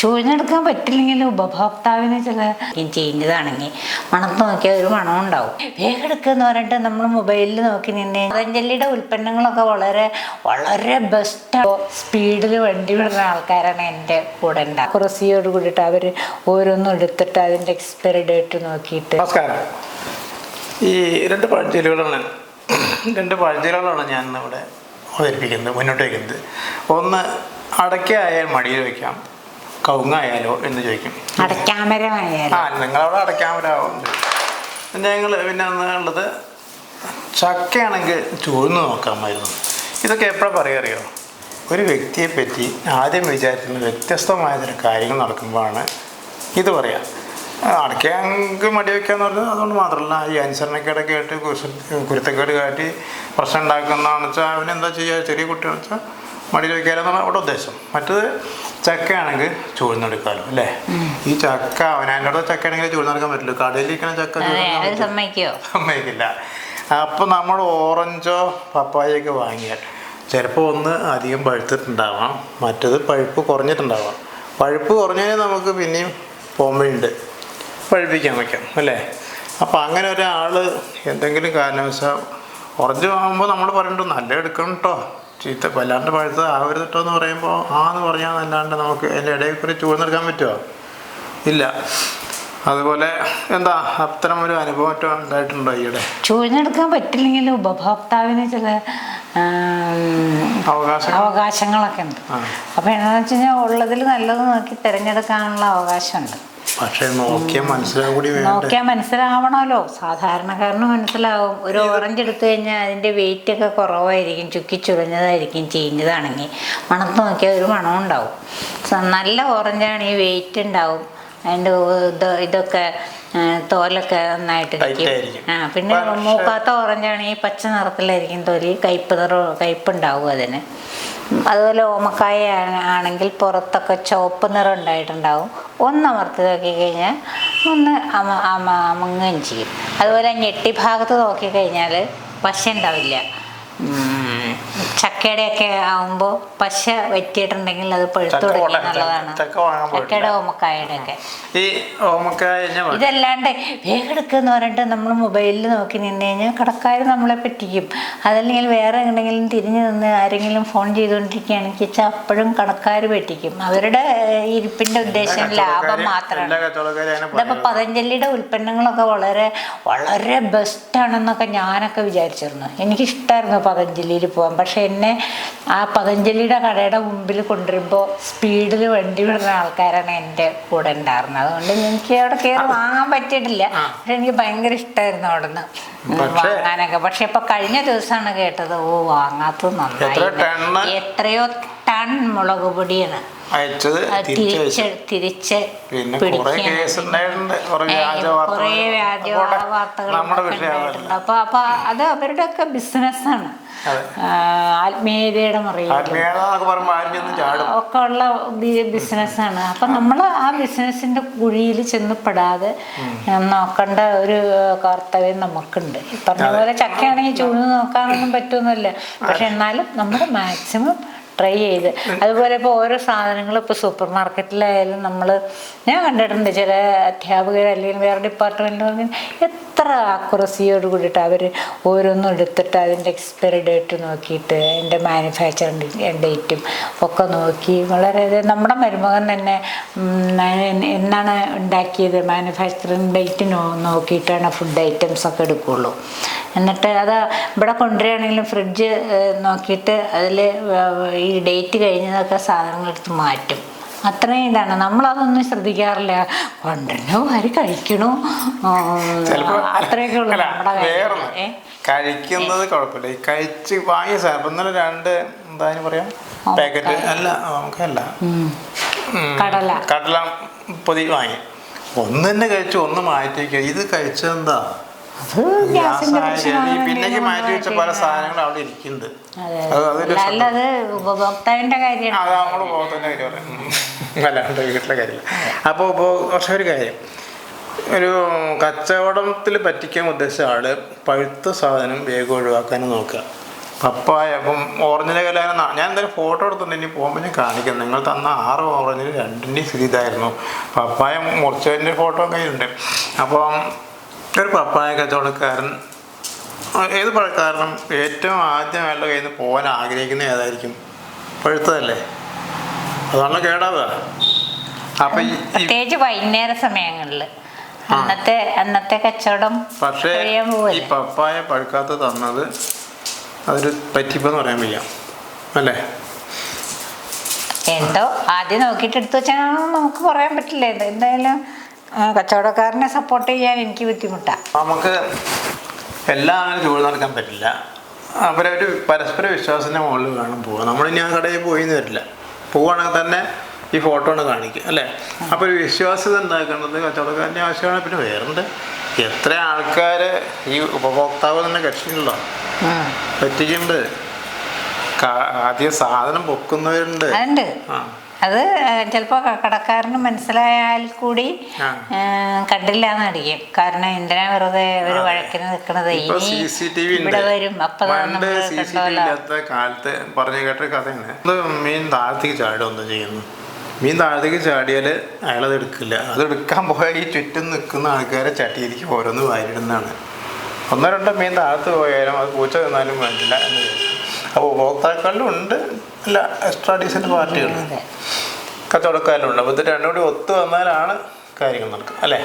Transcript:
ചൂഴ്ന്നെടുക്കാൻ പറ്റില്ലെങ്കിലും ഉപഭോക്താവിന് ചില ചെയ്യുന്നതാണെങ്കിൽ മണത്ത് നോക്കിയാൽ ഒരു മണം ഉണ്ടാവും. വേഗം എടുക്കുക പറഞ്ഞിട്ട് നമ്മൾ മൊബൈലിൽ നോക്കി നിന്നെ. പതഞ്ജലിയുടെ ഉൽപ്പന്നങ്ങളൊക്കെ വളരെ വളരെ ബെസ്റ്റ് സ്പീഡിൽ വണ്ടി വിടുന്ന ആൾക്കാരാണ് എന്റെ കൂടെ ഉണ്ടാവും കുറസിയോട് കൂടിയിട്ട് അവർ ഓരോന്നും എടുത്തിട്ട് അതിന്റെ എക്സ്പയറി ഡേറ്റ് നോക്കിയിട്ട്. നമസ്കാരം. ഈ രണ്ട് പഴഞ്ചൊല്ലുകളാണ് രണ്ട് പഴഞ്ചൊല്ലുകളാണ് ഞാൻ ഇവിടെ അവതരിപ്പിക്കുന്നത് മുന്നോട്ട് വയ്ക്കുന്നത്. ഒന്ന് അടയ്ക്കായാൽ മടിയിൽ വയ്ക്കാം. കവുങ്ങായാലോ എന്ന് ചോദിക്കും. അടയ്ക്കാമരമായാലും? ആ നിങ്ങളവിടെ അടയ്ക്കാമരാവുന്നുണ്ട് ഞങ്ങൾ പിന്നെ ഉള്ളത്? ചക്കയാണെങ്കിൽ ചൂഴ്ന്ന് നോക്കാമായിരുന്നു ഇതൊക്കെ എപ്പോഴാണ് പറയുക അറിയോ? ഒരു വ്യക്തിയെ പറ്റി ആദ്യം വിചാരിക്കുന്ന വ്യത്യസ്തമായ ചില കാര്യങ്ങൾ നടക്കുമ്പോഴാണ് ഇത് പറയാം അടയ്ക്കാങ്ക് മടി വയ്ക്കാന്ന് പറഞ്ഞാൽ അതുകൊണ്ട് മാത്രമല്ല ഈ അനുസരണക്കേടൊക്കെ ആയിട്ട് കുരുത്ത- കുരുത്തക്കേട് കാട്ടി പ്രശ്നം ഉണ്ടാക്കുന്നതാണെന്ന് വെച്ചാൽ അവനെന്താ ചെയ്യുക ചെറിയ കുട്ടിയാണെന്ന് വെച്ചാൽ മടിയിൽ വയ്ക്കാലെന്നാണ് അവിടെ ഉദ്ദേശം. മറ്റത് ചക്കയാണെങ്കിൽ ചൂഴ്ന്നെടുക്കാമല്ലോ അല്ലേ? ഈ ചക്ക അവനാന്റെ ചക്കയാണെങ്കിൽ ചൂഴ്ന്നെടുക്കാൻ പറ്റില്ല. കടയിലിരിക്കണ ചക്ക സമ്മതിക്കില്ല. അപ്പോൾ നമ്മൾ ഓറഞ്ചോ പപ്പായൊക്കെ വാങ്ങിയാൽ ചിലപ്പോൾ ഒന്ന് അധികം പഴുത്തിട്ടുണ്ടാവാം മറ്റത് പഴുപ്പ് കുറഞ്ഞിട്ടുണ്ടാവാം. പഴുപ്പ് കുറഞ്ഞാൽ നമുക്ക് പിന്നെയും പോമ്പയുണ്ട് പഴുപ്പിക്കാൻ വയ്ക്കും അല്ലേ? അപ്പോൾ അങ്ങനെ ഒരാൾ എന്തെങ്കിലും കാരണവശാൽ ഉറഞ്ഞു വാങ്ങുമ്പോൾ നമ്മൾ പറയണ്ടു നല്ല എടുക്കണം കേട്ടോ ചീത്ത വല്ലാണ്ട് പഴുത്ത ആവരുത് കേട്ടോ എന്ന് പറയുമ്പോൾ ആ എന്ന് പറഞ്ഞാൽ അല്ലാണ്ട് നമുക്ക് അതിന്റെ ഇടയിൽ കൂടി ചൂഴ്ന്നെടുക്കാൻ പറ്റുമോ ഇല്ല. അതുപോലെ എന്താ അത്തരം ഒരു അനുഭവം ഉണ്ടായിട്ടുണ്ടോ ഈയിടെ? ചൂഴ്ന്നെടുക്കാൻ പറ്റില്ലെങ്കിലും ഉപഭോക്താവിന് ചില അവകാശങ്ങളൊക്കെ ഉണ്ട്. അപ്പൊ എന്താണെന്ന് വെച്ച് കഴിഞ്ഞാൽ ഉള്ളതിൽ നല്ലത് നോക്കി തിരഞ്ഞെടുക്കാനുള്ള അവകാശമുണ്ട്. പക്ഷെ നോക്കിയാൽ മനസ്സിലാവും നോക്കിയാൽ മനസ്സിലാവണമല്ലോ സാധാരണക്കാരന് മനസ്സിലാവും. ഒരു ഓറഞ്ച് എടുത്തു കഴിഞ്ഞാൽ അതിന്റെ വെയിറ്റ് ഒക്കെ കുറവായിരിക്കും. ചുക്കി ചുരഞ്ഞതായിരിക്കും ചീഞ്ഞതാണെങ്കിൽ. മണത്ത് നോക്കിയാൽ ഒരു മണം ഉണ്ടാവും. നല്ല ഓറഞ്ചാണ് ഈ വെയിറ്റ് ഉണ്ടാവും. അതിന്റെ ഇതൊക്കെ തോലൊക്കെ Tight ആ പിന്നെ മൂക്കാത്ത ഓറഞ്ചാണെങ്കിൽ പച്ച നിറത്തിലായിരിക്കും തൊലി. കയ്പ് നിറ കയ്പുണ്ടാവും അതിന്. അതുപോലെ ഓമക്കായ ആണെങ്കിൽ പുറത്തൊക്കെ ചുവപ്പ് നിറം ഉണ്ടായിട്ടുണ്ടാവും. ഒന്ന് അമർത്തി നോക്കി കഴിഞ്ഞാൽ ഒന്ന് അമ അമ അമങ്ങുകയും ചെയ്യും. അതുപോലെ ഞെട്ടി ഭാഗത്ത് നോക്കി കഴിഞ്ഞാൽ പശ ഉണ്ടാവില്ല. ചക്കയുടെയൊക്കെ ആവുമ്പോൾ പശ വറ്റിയിട്ടുണ്ടെങ്കിൽ അത് പഴുത്തു നല്ലതാണ്. ചക്കയുടെ ഓമക്കായുടെ ഒക്കെ ഈ ഓമക്കായ ഇതല്ലാണ്ട് വേഗം എടുക്കുന്ന് പറഞ്ഞിട്ട് നമ്മൾ മൊബൈലിൽ നോക്കി നിന്ന് കഴിഞ്ഞാൽ കടക്കാർ നമ്മളെ പറ്റിക്കും. അതല്ലെങ്കിൽ വേറെ എന്തെങ്കിലും തിരിഞ്ഞു നിന്ന് ആരെങ്കിലും ഫോൺ ചെയ്തുകൊണ്ടിരിക്കുകയാണെങ്കിൽ വെച്ചാൽ അപ്പോഴും കടക്കാർ പറ്റിക്കും. അവരുടെ ഇരിപ്പിന്റെ ഉദ്ദേശം ലാഭം മാത്രമാണ്. ഇതിപ്പോൾ. പതഞ്ജലിയുടെ ഉൽപ്പന്നങ്ങളൊക്കെ വളരെ വളരെ ബെസ്റ്റാണെന്നൊക്കെ ഞാനൊക്കെ വിചാരിച്ചിരുന്നു. എനിക്കിഷ്ടമായിരുന്നു പതഞ്ജലിയിൽ പോകാൻ. പക്ഷെ എന്നെ ആ പതഞ്ജലിയുടെ കടയുടെ മുമ്പിൽ കൊണ്ടുവരുമ്പോൾ സ്പീഡിൽ വണ്ടി വിടുന്ന ആൾക്കാരാണ് എന്റെ കൂടെ ഉണ്ടായിരുന്നത്. അതുകൊണ്ട് എനിക്ക് അവിടെ കയറി വാങ്ങാൻ പറ്റിയിട്ടില്ല. പക്ഷെ എനിക്ക് ഭയങ്കര ഇഷ്ടമായിരുന്നു അവിടെ നിന്ന് വാങ്ങാനൊക്കെ. പക്ഷെ ഇപ്പൊ കഴിഞ്ഞ ദിവസമാണ് കേട്ടത് ഓ വാങ്ങാത്തത്? നന്നായി എത്രയോ ടൺ മുളക് പൊടിയാണ്. അയച്ചത് തിരിച്ചു പിന്നെ കുറെ കേസ് ഉണ്ടായിട്ടുണ്ട്. അപ്പൊ അപ്പൊ അത് അവരുടെ ഒക്കെ ബിസിനസ്സാണ്. ആത്മീയതയുടെ ഒക്കെ ഉള്ള ബിസിനസ്സാണ് അപ്പൊ നമ്മൾ ആ ബിസിനസ്സിന്റെ കുഴിയിൽ ചെന്ന് പെടാതെ നോക്കേണ്ട ഒരു കർത്തവ്യം നമുക്കുണ്ട്. പറഞ്ഞ പോലെ ചക്കയാണെങ്കിൽ ചൂട് നോക്കാനൊന്നും പറ്റുന്നില്ല പക്ഷെ എന്നാലും നമ്മൾ മാക്സിമം ട്രൈ ചെയ്ത്. അതുപോലെ ഇപ്പോൾ ഓരോ സാധനങ്ങളും ഇപ്പോൾ സൂപ്പർ മാർക്കറ്റിലായാലും നമ്മൾ ഞാൻ കണ്ടിട്ടുണ്ട് ചില അധ്യാപകർ അല്ലെങ്കിൽ വേറെ ഡിപ്പാർട്ട്മെന്റിൽ പറഞ്ഞാൽ എത്ര ആക്യുറസിയോട് കൂടിയിട്ട് അവർ ഓരോന്നും എടുത്തിട്ട് അതിന്റെ എക്സ്പയറി ഡേറ്റ് നോക്കിയിട്ട് അതിന്റെ മാനുഫാക്ചറിങ് ഡേറ്റും ഒക്കെ നോക്കി. വളരെ നമ്മുടെ മരുമകൻ തന്നെ എന്നാണ് ഉണ്ടാക്കിയത്? മാനുഫാക്ചറിങ് ഡേറ്റ് നോക്കിയിട്ടാണ് ഫുഡ് ഐറ്റംസ് ഒക്കെ എടുക്കുകയുള്ളൂ എന്നിട്ട് അത് ഇവിടെ കൊണ്ടുവരികയാണെങ്കിലും ഫ്രിഡ്ജ് നോക്കിയിട്ട് അതിൽ ഈ ഡേറ്റ് കഴിഞ്ഞതൊക്കെ സാധനങ്ങൾ എടുത്ത് മാറ്റും. അത്രയും ഇതാണ്. നമ്മളതൊന്നും ശ്രദ്ധിക്കാറില്ല. കൊണ്ടുവരണോ അരി കഴിക്കണു? അത്രയൊക്കെ ഉള്ളു നമ്മുടെ? കഴിക്കുന്നത് കുഴപ്പമില്ല. ഈ കഴിച്ച് വാങ്ങിയ സാധനം ഇന്നലെ രണ്ട് എന്താ പറയാ? പാക്കറ്റ്. അല്ല നമുക്കല്ല. അല്ല കടല. കടല പൊതി വാങ്ങി. ഒന്ന് തന്നെ കഴിച്ചു ഒന്ന് മാറ്റി ഇത് കഴിച്ചെന്താ പിന്നേക്ക് മാറ്റി വെച്ച പല സാധനങ്ങൾ അവിടെ ഇരിക്കുന്നുണ്ട്. അതൊരു ഉപഭോക്താവിന്റെ കാര്യമാണ്. അത് നമ്മൾ പോകുന്നതിന്റെ കാര്യം പറയാം. അല്ലാണ്ട് വീട്ടിലെ കാര്യമില്ല. അപ്പോൾ പക്ഷെ ഒരു കാര്യം. ഒരു കച്ചവടത്തിൽ പറ്റിക്കാൻ ഉദ്ദേശിച്ച ആൾ പഴുത്ത സാധനം വേഗം ഒഴിവാക്കാനും നോക്കുക. പപ്പായ അപ്പം ഓറഞ്ചിന്റെ കല്യാണം ഞാൻ എന്തായാലും ഫോട്ടോ എടുത്തുണ്ട് ഇനി പോകുമ്പോൾ ഞാൻ കാണിക്കാം. നിങ്ങൾ തന്ന ആറ് ഓറഞ്ചിന് രണ്ടിന്റെയും സ്ഥിതി ഇതായിരുന്നു. പപ്പായ മുറിച്ചതിന്റെ ഫോട്ടോ കയ്യിലുണ്ട്. അപ്പം ഒരു പപ്പായ കച്ചവടക്കാരൻ. ഏത് പഴക്കാരനും ഏറ്റവും ആദ്യം അയാളുടെ കയ്യിൽ നിന്ന് പോകാൻ ആഗ്രഹിക്കുന്ന ഏതായിരിക്കും? പഴുത്തതല്ലേ? അതാണല്ലോ കേടാവുക. അപ്പൊ പ്രത്യേകിച്ച് വൈകുന്നേര സമയങ്ങളിൽ അന്നത്തെ അന്നത്തെ കച്ചവടം പക്ഷേ ഈ പപ്പായ പഴുക്കാത്ത തന്നത് അതൊരു പറ്റിപ്പെന്ന് പറയാൻ വയ്യ. അല്ലേ? എന്തോ ആദ്യം നോക്കിയിട്ട് എടുത്തു വെച്ചാൽ നമുക്ക് പറയാൻ പറ്റില്ല? എന്തായാലും കച്ചവടക്കാരനെ സപ്പോർട്ട് ചെയ്യാൻ എനിക്ക് ബുദ്ധിമുട്ടാണ് നമുക്ക് എല്ലാം അങ്ങനെ ജോലി നടക്കാൻ പറ്റില്ല. അവരൊരു പരസ്പര വിശ്വാസത്തിന്റെ മുകളിൽ വേണം പോകാൻ നമ്മളിനി ആ കടയിൽ പോയി എന്ന് വരില്ല. പോവുകയാണെങ്കിൽ തന്നെ ഈ ഫോട്ടോ ആണ് കാണിക്കുക അല്ലേ? അപ്പോൾ ഒരു വിശ്വാസ്യത ഉണ്ടാക്കേണ്ടത് കച്ചവടക്കാരന്റെ ആവശ്യമാണ്. പിന്നെ വേറുണ്ട് എത്ര ആൾക്കാർ ഈ ഉപഭോക്താവ് തന്നെ കക്ഷിയുണ്ടോ പറ്റിക്കുന്നുണ്ട് ആദ്യം സാധനം പൊക്കുന്നവരുണ്ട്. ആ. അത് ചിലപ്പോൾ കടക്കാരന് മനസ്സിലായാൽ കൂടി കണ്ടില്ല എന്നടിക്കും കാരണം എന്തിനാ വെറുതെ ഒരു വഴക്കിന് നിൽക്കുന്നത് ഇവിടെ വരും. അപ്പൊ കാലത്ത് പറഞ്ഞു കേട്ട കഥയാണ്. മീൻ താഴത്തേക്ക് ചാടുക ഒന്നും ചെയ്യുന്നു. മീൻ താഴത്തേക്ക് ചാടിയാൽ അയാളത് എടുക്കില്ല. അത് എടുക്കാൻ പോയ ഈ ചുറ്റും നിൽക്കുന്ന ആൾക്കാരെ ചട്ടിയിലേക്ക് ഓരോന്ന് വാരിടുന്നതാണ്. ഒന്നോ രണ്ടോ മീൻ താഴത്ത് പോയാലും അത് പൂച്ച വന്നാലും വേണ്ടില്ല എന്ന് അപ്പോൾ ഉപഭോക്താക്കളിലും ഉണ്ട്. അല്ല എക്സ്ട്രാ ഡീസന്റ് പാർട്ടികൾ അതെ കച്ചവടക്കാരിലും അപ്പോൾ ഇത് രണ്ടും കൂടി ഒത്തു വന്നാലാണ് കാര്യങ്ങൾ നടക്കുക. അല്ലേ?